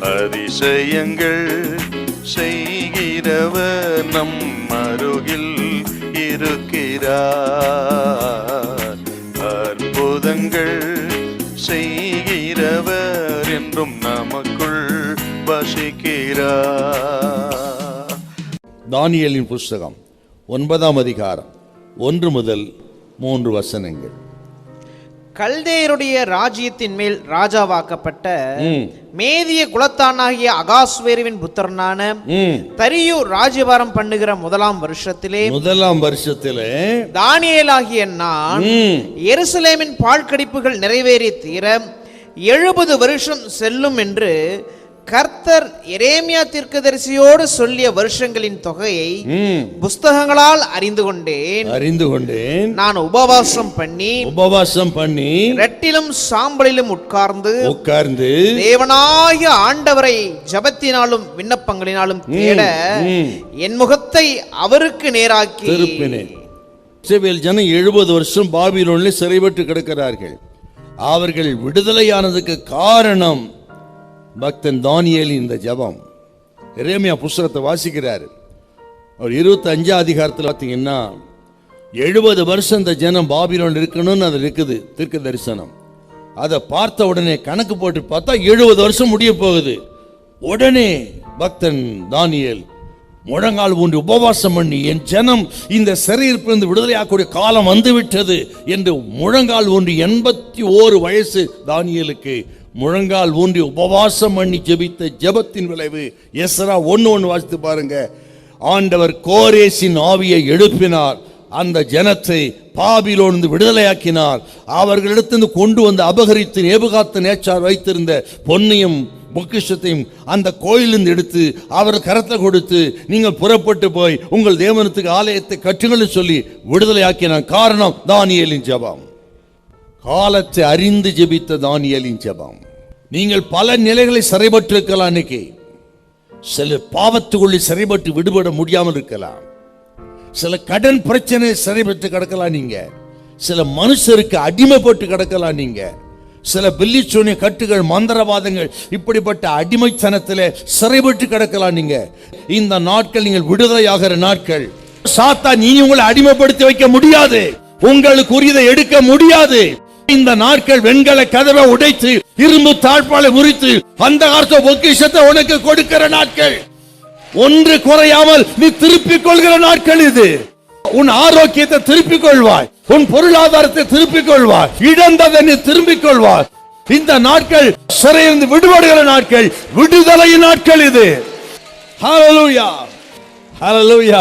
அதிசயங்கள் செய்கிறவர் நம் அருகில் இருக்கிறார். அற்புதங்கள் செய்கிறவர் என்றும் நமக்குள் வசிக்கிறார். தானியலின் புஸ்தகம் ஒன்பதாம் அதிகாரம் ஒன்று முதல் மூன்று வசனங்கள். கல்தேயருடைய ராஜ்யத்தின் மேல் ராஜாவாக்கப்பட்ட. மேதிய குலத்தானாகிய அகாஸ்வேருவின் புத்திரனான. தரியு ராஜ்யபாரம் பண்ணுகிற முதலாம் வருஷத்திலே முதலாம் வருஷத்திலே தானியேலாகிய நான். எருசலேமின் பாழ்கடிப்புகள் நிறைவேறி தீர எழுபது வருஷம் செல்லும் என்று கர்த்தர் எரேமியா தீர்க்கதரிசியோடு சொல்லிய வருஷங்களின் தொகையை புஸ்தகங்களால் அறிந்து கொண்டேன். அறிந்து கொண்டேன். நான் உபவாசம் பண்ணி உபவாசம் பண்ணி ரெட்டிலும் சாம்பலிலும் உட்கார்ந்து உட்கார்ந்து தேவனாகிய ஆண்டவரை ஜபத்தினாலும் விண்ணப்பங்களினாலும் தேட. என் முகத்தை அவருக்கு நேராக்கி திருப்பினேன். இஸ்ரவேல் ஜனம் எழுபது வருஷம் பாபிலோனில் சிறைப்பட்டு கிடக்கிறார்கள். அவர்கள் விடுதலையானதுக்கு காரணம் பக்தன் தானியலின் இந்த ஜெபம். எரேமியா புஸ்தகத்தை வாசிக்கிறார். அவர் இருபத்தி அதிகாரத்தில் பார்த்தீங்கன்னா எழுபது வருஷம் இந்த ஜனம் பாபிலோன் இருக்கணும்னு அது இருக்குது தீர்க்க தரிசனம். அதை பார்த்த உடனே கணக்கு போட்டு பார்த்தா எழுபது வருஷம் முடிய போகுது. உடனே பக்தன் தானியல் முழங்கால் ஊன்றி உபவாசம் பண்ணி என் ஜனம் இந்த சிறையிருப்பிலிருந்து விடுதலையாக்கூடிய காலம் வந்துவிட்டது என்று முழங்கால் ஒன்று எண்பத்தி ஓரு வயசு தானியலுக்கு முழங்கால் ஊன்றி உபவாசம் பண்ணி ஜெபித்த ஜெபத்தின் விளைவு. எஸ்ரா ஒன்று ஒன்று வாசித்து பாருங்க. ஆண்டவர் கோரேசின் ஆவியை எழுப்பினார். அந்த ஜனத்தை பாபிலோனிருந்து விடுதலையாக்கினார். அவர்களிடத்திலிருந்து கொண்டு வந்து அபகரித்து நேபுகாத்து நேச்சார் வைத்திருந்த பொன்னையும் பொக்கிஷத்தையும் அந்த கோயிலிருந்து எடுத்து அவர் கரத்தை கொடுத்து நீங்கள் புறப்பட்டு போய் உங்கள் தேவனத்துக்கு ஆலயத்தை கட்டுங்கள் சொல்லி விடுதலையாக்கினார் காரணம் தானியலின் ஜெபம். காலத்தை அறிந்து ஜெபித்த தானியலின் ஜெபம். நீங்கள் பல நிலைகளை சிறைப்பட்டிருக்கலாம் இன்னைக்கு சில பாவத்துக்குள்ளே சிறைப்பட்டு விடுபட முடியாமல் இருக்கலாம். சில கடன் பிரச்சனை சிறைப்பட்டு கிடக்கலாம் நீங்க. சில மனுஷருக்கு அடிமைப்பட்டு கிடக்கலாம் நீங்க. சில பில்லிச்சோனிய கட்டுகள் மந்திரவாதங்கள் இப்படிப்பட்ட அடிமைத்தனத்தில் சிறைப்பட்டு கிடக்கலாம் நீங்க. இந்த நாட்கள் நீங்கள் விடுதலையாகிற நாட்கள். சாத்தா நீ உங்களை அடிமைப்படுத்தி வைக்க முடியாது. உங்களுக்கு உரியதை எடுக்க முடியாது. இந்த நாட்கள் வெண்கல கதவை உடைத்து இரும்பு தாழ்பாலை முறித்து அந்த காலத்து பொக்கிஷத்தை உனக்கு கொடுக்கிற நாட்கள். ஒன்று குறையாமல் நீ திருப்பிக் கொள்கிற நாட்கள் இது. உன் ஆரோக்கியத்தை திருப்பிக் கொள்வாய். உன் பொருளாதாரத்தை திருப்பிக் கொள்வாய். இழந்ததை நீ திரும்பிக் கொள்வாய். இந்த நாட்கள் சிறையிலிருந்து விடுபடுகிற நாட்கள் விடுதலையின் நாட்கள் இது. ஹalleluya ஹalleluya